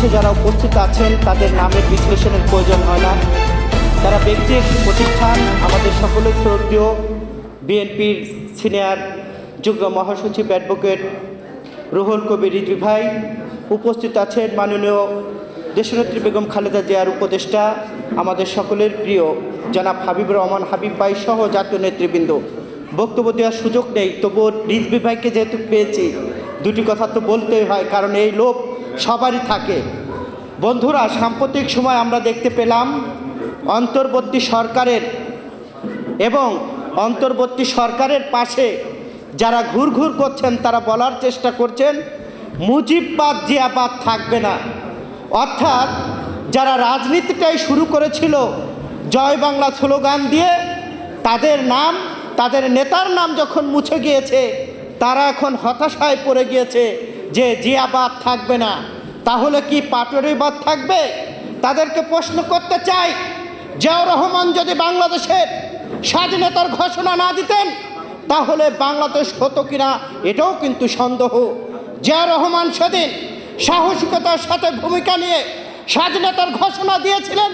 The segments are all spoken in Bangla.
মঞ্চে যারা উপস্থিত আছেন, তাদের নামের বিশ্লেষণের প্রয়োজন হয় না। তারা ব্যক্তি প্রতিষ্ঠান, আমাদের সকলের শ্রদ্ধেয় বিএনপির সিনিয়র যুগ্ম মহাসচিব, অ্যাডভোকেট রুহুল কবির রিজভি ভাই উপস্থিত আছেন মাননীয় দেশনেত্রী বেগম খালেদা জিয়ার উপদেষ্টা, আমাদের সকলের প্রিয় জনাব হাবিবুর রহমান হাবিব ভাই সহ জাতীয় নেতৃবৃন্দ। বক্তব্য দেওয়ার সুযোগ নেই, তবুও রিজভি ভাইকে যেহেতু পেয়েছি, দুটি কথা তো বলতেই হয়, কারণ এই লোভ সবারই থাকে। বন্ধুরা, সাম্প্রতিক সময় আমরা দেখতে পেলাম অন্তর্বর্তী সরকারের এবং অন্তর্বর্তী সরকারের পাশে যারা ঘুরঘুর করছেন, তারা বলার চেষ্টা করছেন মুজিববাদ জিয়াবাদ থাকবে না। অর্থাৎ যারা রাজনীতিটাই শুরু করেছিল জয় বাংলা স্লোগান দিয়ে, তাদের নাম, তাদের নেতার নাম যখন মুছে গিয়েছে, তারা এখন হতাশায় পড়ে গিয়েছে যে জিয়াবাদ থাকবে না। তাহলে কি পাটোয়ারিবাদ থাকবে? তাদেরকে প্রশ্ন করতে চাই, জিয়াউর রহমান যদি বাংলাদেশের স্বাধীনতার ঘোষণা না দিতেন, তাহলে বাংলাদেশ হতো কিনা? এটাও কিন্তু সন্দেহ। জিয়াউর রহমান সেদিন সাহসিকতার সাথে ভূমিকা নিয়ে স্বাধীনতার ঘোষণা দিয়েছিলেন,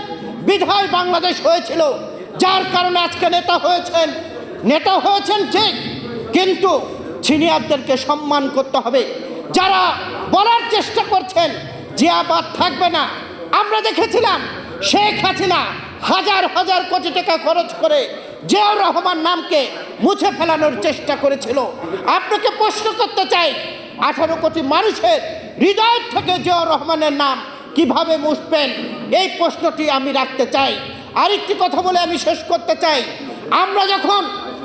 বিধায় বাংলাদেশ হয়েছিল। যার কারণে আজকে নেতা হয়েছেন নেতা হয়েছেন ঠিক কিন্তু সিনিয়রদেরকে সম্মান করতে হবে। যারা বলার চেষ্টা করছেন জিয়াবাদ থাকবে না। আমরা দেখেছিলাম শেখ হাসিনা হাজার হাজার কোটি টাকা খরচ করে জিয়াউর রহমান নামকে মুছে ফেলানোর চেষ্টা করেছিল। আপনাকে প্রশ্ন করতে চাই, আঠারো কোটি মানুষের হৃদয় থেকে জিয়াউর রহমানের নাম কীভাবে মুছবেন? এই প্রশ্নটি আমি রাখতে চাই। আরেকটি কথা বলে আমি শেষ করতে চাই। আমরা যখন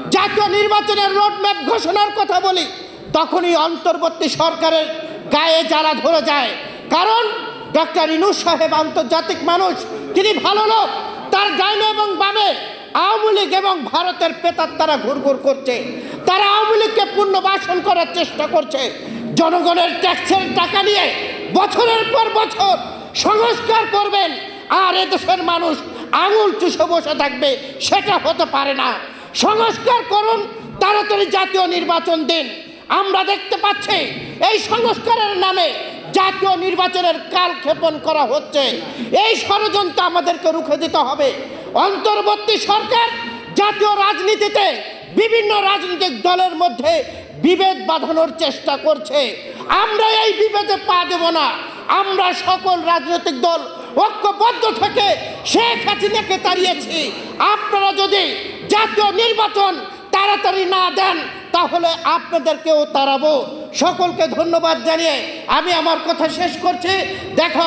জাতীয় নির্বাচনের রোডম্যাপ ঘোষণার কথা বলি তখনই অন্তর্বর্তী সরকারের গায়ে জ্বালা ধরে যায়। কারণ ডক্টর ইনুস সাহেব আন্তর্জাতিক মানুষ, তিনি ভালো লোক। তার ডাইনে এবং বামে আওয়ামী লীগ এবং ভারতের পেতার তারা ঘুরঘুর করছে। তারা আওয়ামী লীগকে পুনর্বাসন করার চেষ্টা করছে। জনগণের ট্যাক্সের টাকা নিয়ে বছরের পর বছর সংস্কার করবেন। আর এদেশের মানুষ আঙুল চুষে বসে থাকবে, সেটা হতে পারে না। সংস্কার করুন, তাড়াতাড়ি জাতীয় নির্বাচন দিন। আমরা দেখতে পাচ্ছি, এই সংস্কারের নামে জাতীয় নির্বাচনের কালক্ষেপণ করা হচ্ছে। এই ষড়যন্ত্র আমাদেরকে রুখে দিতে হবে। অন্তর্বর্তী সরকার জাতীয় রাজনীতিতে বিভিন্ন রাজনৈতিক দলের মধ্যে বিভেদ বাঁধানোর চেষ্টা করছে। আমরা এই বিভেদে পা দেব না। আমরা সকল রাজনৈতিক দল ঐক্যবদ্ধ থেকে শেখ হাসিনাকে তাড়িয়েছি। আপনারা যদি জাতীয় নির্বাচন তাড়াতাড়ি না দেন তাহলে আপনাদেরকেও তাড়াবো। সকলকে ধন্যবাদ জানিয়ে আমি আমার কথা শেষ করছি। দেখা